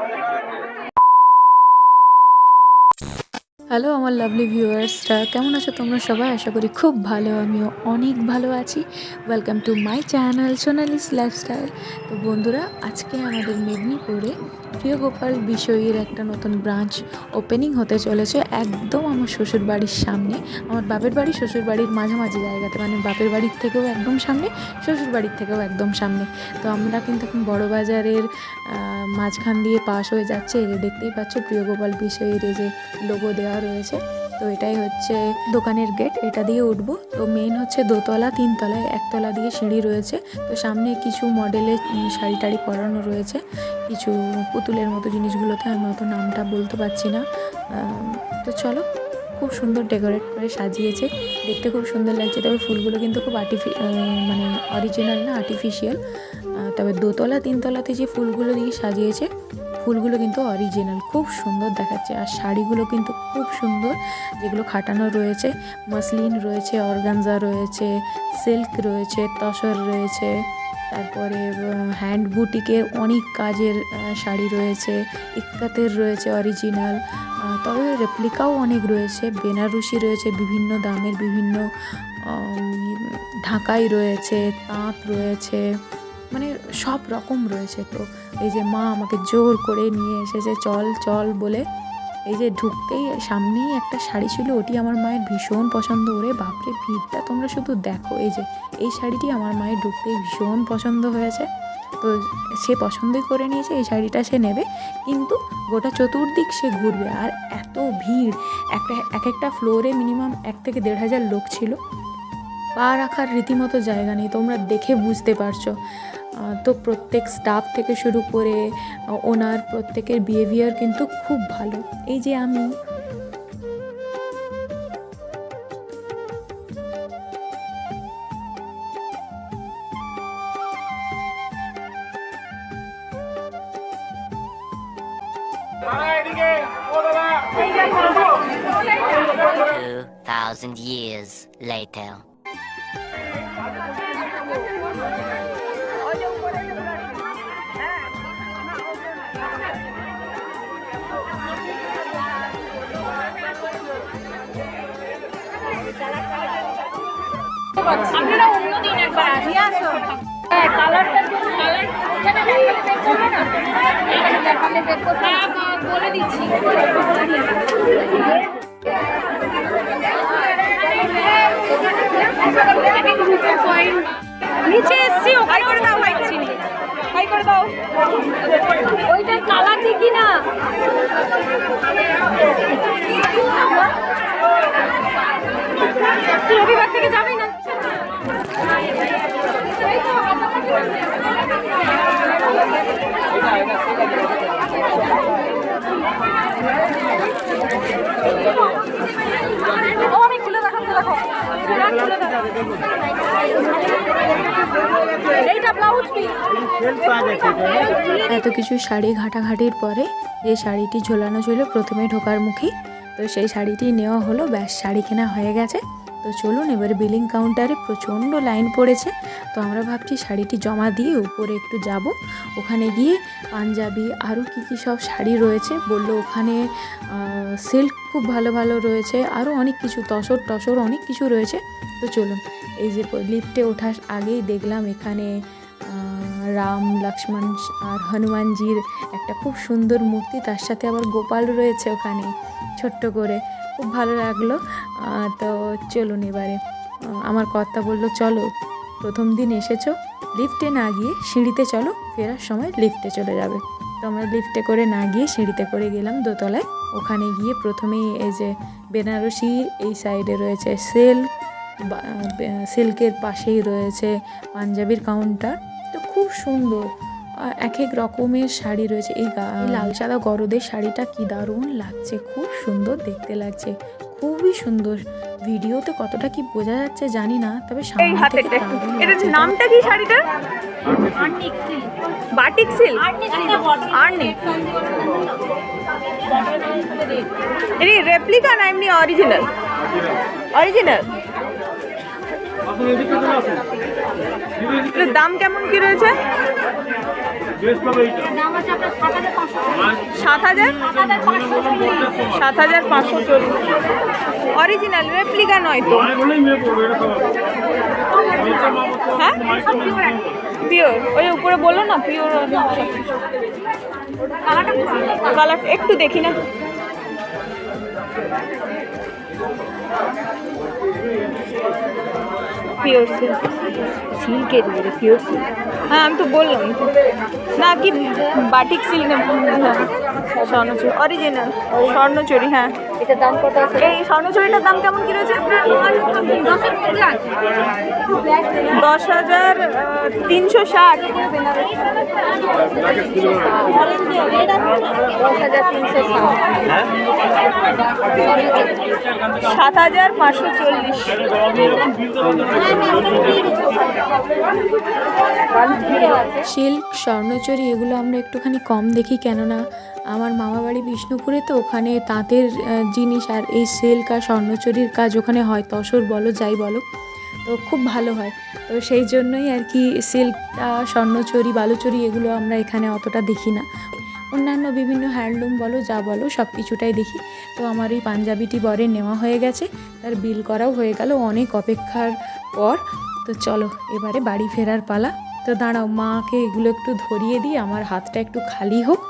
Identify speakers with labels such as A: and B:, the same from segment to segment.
A: Thank you. Hello আমার lovely ভিউয়ার্সরা কেমন আছো তোমরা সবাই? আশা করি খুব ভালো, আমিও অনেক ভালো আছি। Welcome to my channel Sonali's lifestyle তো বন্ধুরা, আজকে আমাদের মেদিনীপুরে প্রিয় গোপাল বিষয়ীর একটা নতুন ব্রাঞ্চ ওপেনিং হতে চলেছে একদম আমার শ্বশুর বাড়ির সামনে। আমার বাপের বাড়ি শ্বশুর বাড়ির মাঝামাঝি জায়গাতে মানে বাপের বাড়ির থেকেও একদম সামনে শ্বশুর বাড়ির থেকেও একদম সামনে। তো আমরা কিন্তু এখন বড় বাজারের মাঝখান দিয়ে পাশ হয়ে যাচ্ছে। দেখতেই পাচ্ছ প্রিয় গোপাল বিষয়ের এই যে লোগো দেওয়া রয়েছে। তো এটাই হচ্ছে দোকানের গেট এটা দিয়ে উঠবো। তো মেন হচ্ছে দোতলা, তিনতলায় একতলা দিয়ে সিঁড়ি রয়েছে। তো সামনে কিছু মডেলের শাড়ি টাড়ি পরানো রয়েছে। কিছু পুতুলের মতো জিনিসগুলোতে আমি অত নামটা বলতে পারছি না। তো চলো, খুব সুন্দর ডেকোরেট করে সাজিয়েছে। দেখতে খুব সুন্দর লাগছে, তবে ফুলগুলো কিন্তু খুব আর্টিফি মানে অরিজিনাল না আর্টিফিশিয়াল তবে দোতলা, তিনতলাতে যে ফুলগুলো দিয়ে সাজিয়েছে ফুলগুলো কিন্তু অরিজিনাল খুব সুন্দর দেখাচ্ছে। আর শাড়িগুলো কিন্তু খুব সুন্দর, যেগুলো খাটানো রয়েছে। মাসলিন রয়েছে অর্গানজা রয়েছে সিল্ক রয়েছে, তসর রয়েছে। তারপরে হ্যান্ড বুটিকের অনেক কাজের শাড়ি রয়েছে। ইক্কাতের রয়েছে অরিজিনাল তবে রেপ্লিকাও অনেক রয়েছে। বেনারসি রয়েছে বিভিন্ন দামের, বিভিন্ন ঢাকাই রয়েছে, তাঁত রয়েছে। মানে সব রকম রয়েছে তো। এই যে মা আমাকে জোর করে নিয়ে এসেছে, চল চল বলে। এই যে ঢুকতেই সামনেই একটা শাড়ি ছিল, ওটি আমার মায়ের ভীষণ পছন্দ। ওরে বাপরে, ভিড়টা তোমরা শুধু দেখো। এই যে, এই শাড়িটি আমার মায়ের ঢুকতেই ভীষণ পছন্দ হয়েছে। তো সে পছন্দই করে নিয়েছে, এই শাড়িটা সে নেবে। কিন্তু গোটা চতুর্দিক সে ঘুরবে। আর এত ভিড় একটা এক একটা ফ্লোরে মিনিমাম এক থেকে দেড় হাজার লোক ছিল। পা রাখার রীতিমতো জায়গা নেই, তোমরা দেখে বুঝতে পারছ। তো প্রত্যেক স্টাফ থেকে শুরু করে ওনার প্রত্যেকের বিহেভিয়ার কিন্তু খুব ভালো এই যে আমি
B: thousand years later.
C: আপনারা অন্য দিন একবার আসুন। হ্যাঁ কালারটা কালার এখানে দেখালে বের করবে না? এখানে দেখালে বের করবে। হ্যাঁ, বলে দিচ্ছি। নিচে এসছি ওখানে করে দাও হাই চিনি হাই করে দাও। ওইটা কালার দেখি না রবিবার থেকে যাবেই না
A: এত কিছু শাড়ি ঘাটাঘাটির পরে যে শাড়িটি ঝোলানো ছিল প্রথমে ঢোকার মুখেই তো সেই শাড়িটি নেওয়া হলো, ব্যাস, শাড়ি কেনা হয়ে গেছে। তো চলুন, এবারে বিলিং কাউন্টারে প্রচণ্ড লাইন পড়েছে। তো আমরা ভাবছি শাড়িটি জমা দিয়ে উপরে একটু যাব। ওখানে গিয়ে পাঞ্জাবি, আরও কী কী সব শাড়ি রয়েছে বলল ওখানে সিল্ক খুব ভালো ভালো রয়েছে, আরও অনেক কিছু, তসর টসর অনেক কিছু রয়েছে। তো চলুন, এই যে লিফটে ওঠার আগেই দেখলাম এখানে রাম, লক্ষ্মণ আর হনুমানজির একটা খুব সুন্দর মূর্তি, তার সাথে আবার গোপাল রয়েছে ওখানে, ছোট্ট করে। খুব ভালো লাগল। তো চলুন এবারে। আমার কর্তা বলল, চলো, প্রথম দিন এসেছ, লিফটে না গিয়ে সিঁড়িতে চলো, ফেরার সময় লিফটে চলে যাবে। তো আমরা লিফটে করে না গিয়ে সিঁড়িতে করে গেলাম দোতলায়। ওখানে গিয়ে প্রথমেই এই যে বেনারসি এই সাইডে রয়েছে সিল্ক বা- সিল্কের পাশেই রয়েছে পাঞ্জাবির কাউন্টার। তো খুব সুন্দর। এক এক রকমের শাড়ি রয়েছে। এই গা- লাল সাদা গরদের শাড়িটা কি দারুণ লাগছে খুব সুন্দর দেখতে লাগছে। খুবই সুন্দর। ভিডিওতে কতটা কি বোঝা যাচ্ছে জানি না তবে সামনে
C: হাতে
A: থেকে
C: এটা। নামটা কি শাড়িটার বাটিক সিল্ক। আর্নিক। এটি রেপ্লিকা না এমনি অরিজিনাল অরিজিনাল দাম কেমন কি রয়েছে
D: বেস্ট হবে এইটা
C: দাম আছে আপনার সাত হাজার?
E: সাত হাজার
C: পাঁচশো চল্লিশ।
E: অরিজিনাল রেপ্লিকা নয় তো? হ্যাঁ? পিওর ওই উপরে বলল না পিওর কালার একটু দেখি না। পিওর সিল্ক
C: সিল্কের মেরে পিওর সিল্ক
E: হ্যাঁ আমি তো বললাম। না কি বাটিক সিল্ক স্বর্ণচুরি অরিজিনাল স্বর্ণচুরি হ্যাঁ।
C: এটার দাম কত আছে?
E: এই স্বর্ণচুরিটার দাম কেমন কি রয়েছে? দশ হাজার তিনশো ষাট। সাত হাজার পাঁচশো চল্লিশ।
A: সিল্ক, স্বর্ণচরি, এগুলো আমরা একটুখানি কম দেখি কেননা আমার মামা বাড়ি বিষ্ণুপুরে তো ওখানে তাঁতের জিনিস আর এই সিল্ক আর স্বর্ণচরির কাজ ওখানে হয়। তসর বলো, যাই বলো, তো খুব ভালো হয়। তো সেই জন্যই আর কি সিল্কটা, স্বর্ণচুরি, বালুচরি এগুলো আমরা এখানে অতটা দেখি না। অন্যান্য বিভিন্ন হ্যান্ডলুম বলো, যা বলো, সব কিছুটাই দেখি। তো আমার এই পাঞ্জাবিটি বরে নেওয়া হয়ে গেছে। তার বিল করাও হয়ে গেল। অনেক অপেক্ষার পর তো চলো, এবারে বাড়ি ফেরার পালা। তো দাঁড়াও, মাকে এগুলো একটু ধরিয়ে দিই, আমার হাতটা একটু খালি হোক।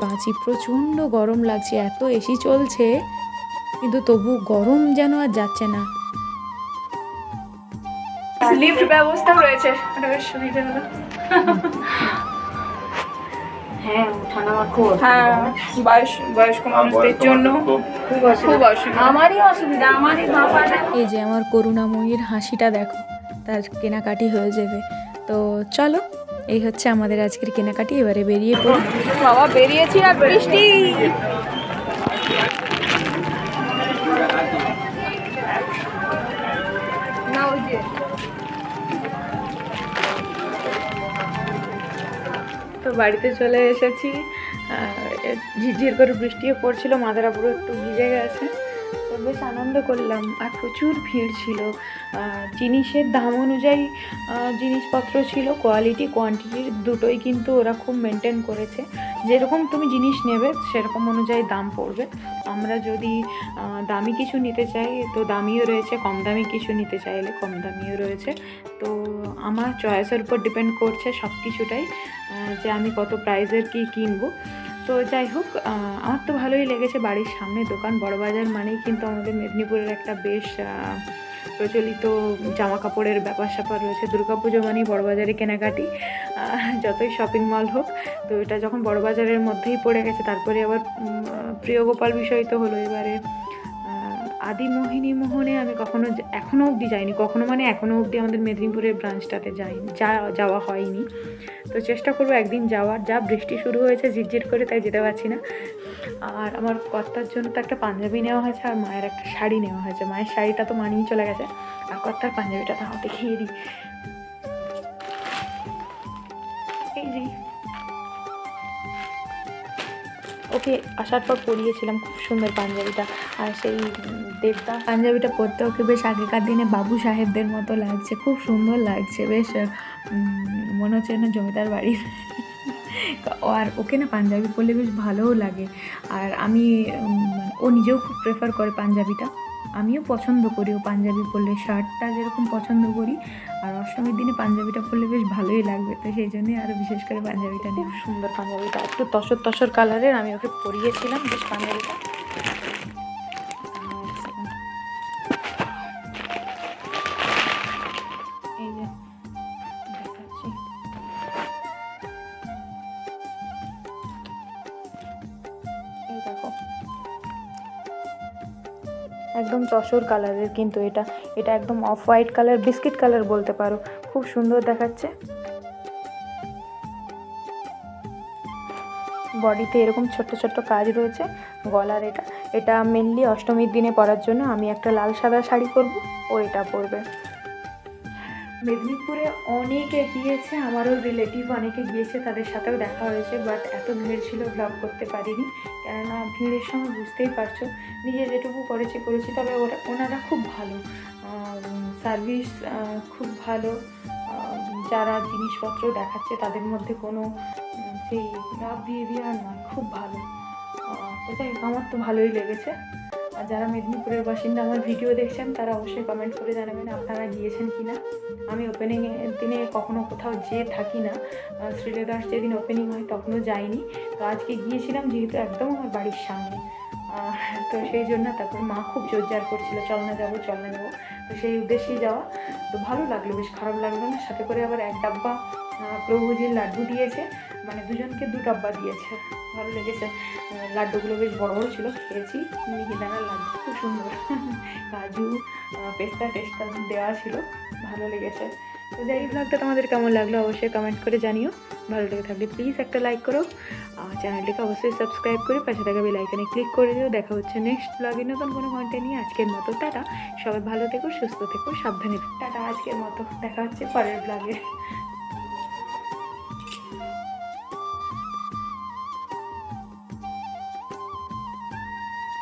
A: বাঁচি, প্রচণ্ড গরম লাগছে, এত এসি চলছে, কিন্তু তবু গরম যেন আর যাচ্ছে না।
E: লিফট ব্যবস্থা রয়েছে। সুবিধা হলো।
C: হ্যাঁ উঠান আমার খুব
E: হ্যাঁ বয়স বয়স্ক মানুষদের জন্য
C: খুব
E: খুব অসুবিধা।
C: আমারই অসুবিধা আমারই বাবা
A: এই যে আমার করুণাময়ীর হাসিটা দেখো তার কেনাকাটি হয়ে যাবে। তো চলো এই হচ্ছে আমাদের আজকের কেনাকাটি এবারে বেরিয়ে পড়ি।
E: বাবা বেরিয়েছি আর বৃষ্টি। বাড়িতে চলে এসেছি। ঝিরঝির করে বৃষ্টিও পড়ছিল মাথাটা পুরো একটু ভিজে গেছে। তো বেশ আনন্দ করলাম। আর প্রচুর ভিড় ছিল। জিনিসের দাম অনুযায়ী জিনিসপত্র ছিল। কোয়ালিটি, কোয়ান্টিটির দুটোই কিন্তু ওরা খুব মেনটেন করেছে। যেরকম তুমি জিনিস নেবে, সেরকম অনুযায়ী দাম পড়বে। আমরা যদি দামি কিছু নিতে চাই, তো দামিও রয়েছে, কম দামি কিছু নিতে চাইলে কম দামিও রয়েছে। তো আমার চয়েসের উপর ডিপেন্ড করছে সব কিছুটাই যে আমি কত প্রাইজের কি কিনবো। তো যাই হোক আমার তো ভালোই লেগেছে বাড়ির সামনে দোকান বড়বাজার মানেই কিন্তু আমাদের মেদিনীপুরের একটা বেশ প্রচলিত জামা কাপড়ের ব্যাপার স্যাপার রয়েছে। দুর্গাপুজো মানেই বড়বাজারে কেনাকাটি যতই শপিং মল হোক। তো এটা যখন বড়বাজারের মধ্যেই পড়ে গেছে, তারপরে আবার প্রিয় গোপাল বিষয় তো হলো এবারে। আদি মোহিনী মোহনে আমি কখনো এখনও এখনও অবধি যাইনি। কখনো মানে এখনও অবধি আমাদের মেদিনীপুরের ব্রাঞ্চটাতে যাইনি, যা, যাওয়া হয়নি। তো চেষ্টা করব একদিন যাওয়ার। যা বৃষ্টি শুরু হয়েছে, ঝিরঝির করে তাই যেতে পারছি না। আর আমার কর্তার জন্য তো একটা পাঞ্জাবি নেওয়া হয়েছে, আর মায়ের একটা শাড়ি নেওয়া হয়েছে। মায়ের শাড়িটা তো মানিয়ে চলে গেছে। আর কর্তার পাঞ্জাবিটা তাও খেয়ে দিই। ওকে আসার পর পরিয়েছিলাম খুব সুন্দর পাঞ্জাবিটা। আর সেই দেবদা
A: পাঞ্জাবিটা পরতে ওকে বেশ আগেকার দিনে বাবু সাহেবদের মতো লাগছে, খুব সুন্দর লাগছে, বেশ মনে হচ্ছে না জমিদার বাড়ির আর ওকে না পাঞ্জাবি পরলে বেশ ভালোও লাগে। আর আমি ও নিজেও খুব প্রেফার করে পাঞ্জাবিটা। আমিও পছন্দ করি ও পাঞ্জাবি পরলে শার্টটা যেরকম পছন্দ করি আর অষ্টমীর দিনে পাঞ্জাবিটা পরলে বেশ ভালোই লাগবে। তো সেই জন্যই আরও বিশেষ করে পাঞ্জাবিটা নিয়ে
E: সুন্দর পাঞ্জাবিটা একটু তসর তসর কালারের আমি ওকে পরিয়েছিলাম বেশ পাঞ্জাবিটা। একদম তসর কালারের কিন্তু এটা। এটা একদম off white colour biscuit colour বলতে পারো। খুব সুন্দর দেখাচ্ছে। বডিতে এরকম ছোট্ট ছোট্ট কাজ রয়েছে গলার এটা। এটা মেনলি অষ্টমীর দিনে পরার জন্য আমি একটা লাল সাদা শাড়ি পরবো, ও এটা পরবে। মেদিনীপুরে অনেকে গিয়েছে, আমারও রিলেটিভ অনেকে গিয়েছে, তাদের সাথেও দেখা হয়েছে বাট এত ভিড় ছিল ব্লগ করতে পারিনি। কেননা ভিড়ের সময় বুঝতেই পারছ, নিজে যেটুকু করেছি করেছি, তবে ওরা, ওনারা খুব ভালো। সার্ভিস খুব ভালো।
A: যারা জিনিসপত্র দেখাচ্ছে, তাদের মধ্যে কোনো সেই বিহেভিয়ার নয়, খুব ভালো। যাই আমার তো ভালোই লেগেছে। আর যারা মেদিনীপুরের বাসিন্দা আমার ভিডিও দেখছেন তারা অবশ্যই কমেন্ট করে জানাবেন আপনারা গিয়েছেন কি না আমি ওপেনিংয়ের দিনে কখনো কোথাও যেয়ে থাকি না। আহ, শ্রীলেদার্স যেদিন ওপেনিং হয় তখনও যাইনি। তো আজকে গিয়েছিলাম যেহেতু একদম আমার বাড়ির সামনে। তো সেই জন্য তারপর মা খুব জোরজার করছিল চল না যাব চল না যাব। তো সেই উদ্দেশ্যেই যাওয়া। তো ভালো লাগল বেশ খারাপ লাগল না? সাথে করে আবার এক ডাব্বা প্রভুজির লাড্ডু দিয়েছে। মানে দুজনকে দু ডাব্বা দিয়েছে। ভালো লেগেছে। লাড্ডুগুলো বেশ বড় বড় ছিল খেয়েছি মিহিদানার লাড্ডু, খুব সুন্দর। কাজু পেস্তা টেস্টা দেওয়া ছিল, ভালো লেগেছে। তো যাই ব্লগটা তোমাদের কেমন লাগল অবশ্যই কমেন্ট করে জানিও। ভালো লেগে থাকলে প্লিজ একটা লাইক করো। আর চ্যানেলটিকে অবশ্যই সাবস্ক্রাইব করে পাশে থাকা বেল আইকনে ক্লিক করে দিও। দেখা হচ্ছে নেক্সট ব্লগে নতুন কোনো কন্টেন্ট নিয়ে। আজকের মতো, টাটা। সবাই ভালো থেকো, সুস্থ থেকো, সাবধানে টাটা, আজকের মতো। দেখা হচ্ছে পরের ব্লগে